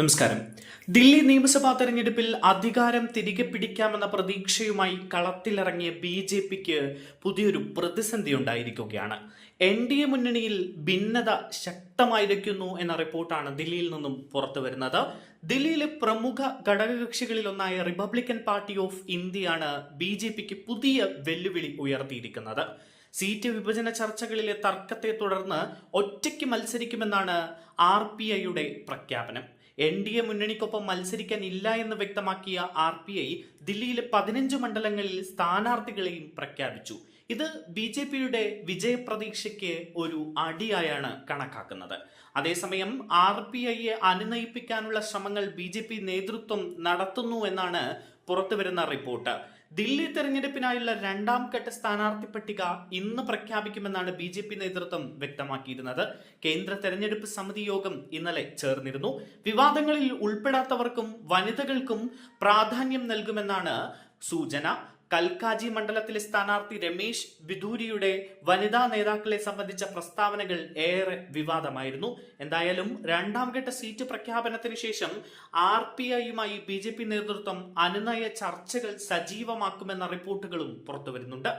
നമസ്കാരം. ദില്ലി നിയമസഭാ തെരഞ്ഞെടുപ്പിൽ അധികാരം തിരികെ പിടിക്കാമെന്ന പ്രതീക്ഷയുമായി കളത്തിലിറങ്ങിയ ബി ജെ പിക്ക് പുതിയൊരു പ്രതിസന്ധി ഉണ്ടായിരിക്കുകയാണ്. എൻ ഡി എ മുന്നണിയിൽ ഭിന്നത ശക്തമായിരിക്കുന്നു എന്ന റിപ്പോർട്ടാണ് ദില്ലിയിൽ നിന്നും പുറത്തു വരുന്നത്. ദില്ലിയിലെ പ്രമുഖ ഘടകകക്ഷികളിലൊന്നായ റിപ്പബ്ലിക്കൻ പാർട്ടി ഓഫ് ഇന്ത്യയാണ് ബി ജെ പിക്ക് പുതിയ വെല്ലുവിളി ഉയർത്തിയിരിക്കുന്നത്. സീറ്റ് വിഭജന ചർച്ചകളിലെ തർക്കത്തെ തുടർന്ന് ഒറ്റയ്ക്ക് മത്സരിക്കുമെന്നാണ് ആർ പി ഐയുടെ പ്രഖ്യാപനം. എൻ ഡി എ മുന്നണിക്കൊപ്പം മത്സരിക്കാൻ ഇല്ല എന്ന് വ്യക്തമാക്കിയ ആർ പി ഐ ദില്ലിയിലെ പതിനഞ്ച് മണ്ഡലങ്ങളിൽ സ്ഥാനാർത്ഥികളെയും പ്രഖ്യാപിച്ചു. ഇത് ബി ജെ പിയുടെ വിജയപ്രതീക്ഷയ്ക്ക് ഒരു അടിയായാണ് കണക്കാക്കുന്നത്. അതേസമയം ആർ പി ഐയെ അനുനയിപ്പിക്കാനുള്ള ശ്രമങ്ങൾ ബി ജെ പി നേതൃത്വം നടത്തുന്നു എന്നാണ് പുറത്തുവരുന്ന റിപ്പോർട്ട്. ദില്ലി തെരഞ്ഞെടുപ്പിനായുള്ള രണ്ടാം ഘട്ട സ്ഥാനാർത്ഥി പട്ടിക ഇന്ന് പ്രഖ്യാപിക്കുമെന്നാണ് ബി ജെ പി നേതൃത്വം വ്യക്തമാക്കിയിരുന്നത്. കേന്ദ്ര തെരഞ്ഞെടുപ്പ് സമിതി യോഗം ഇന്നലെ ചേർന്നിരുന്നു. വിവാദങ്ങളിൽ ഉൾപ്പെടാത്തവർക്കും വനിതകൾക്കും പ്രാധാന്യം നൽകുമെന്നാണ് സൂചന. കൽക്കാജി മണ്ഡലത്തിലെ സ്ഥാനാർത്ഥി രമേശ് വിദൂരിയുടെ വനിതാ നേതാക്കളെ സംബന്ധിച്ച പ്രസ്താവനകൾ ഏറെ വിവാദമായിരുന്നു. എന്തായാലും രണ്ടാം ഘട്ട സീറ്റ് പ്രഖ്യാപനത്തിന് ശേഷം ആർ പി ഐയുമായി ബി ജെ പി നേതൃത്വം അനുനയ ചർച്ചകൾ സജീവമാക്കുമെന്ന റിപ്പോർട്ടുകളും പുറത്തുവരുന്നുണ്ട്.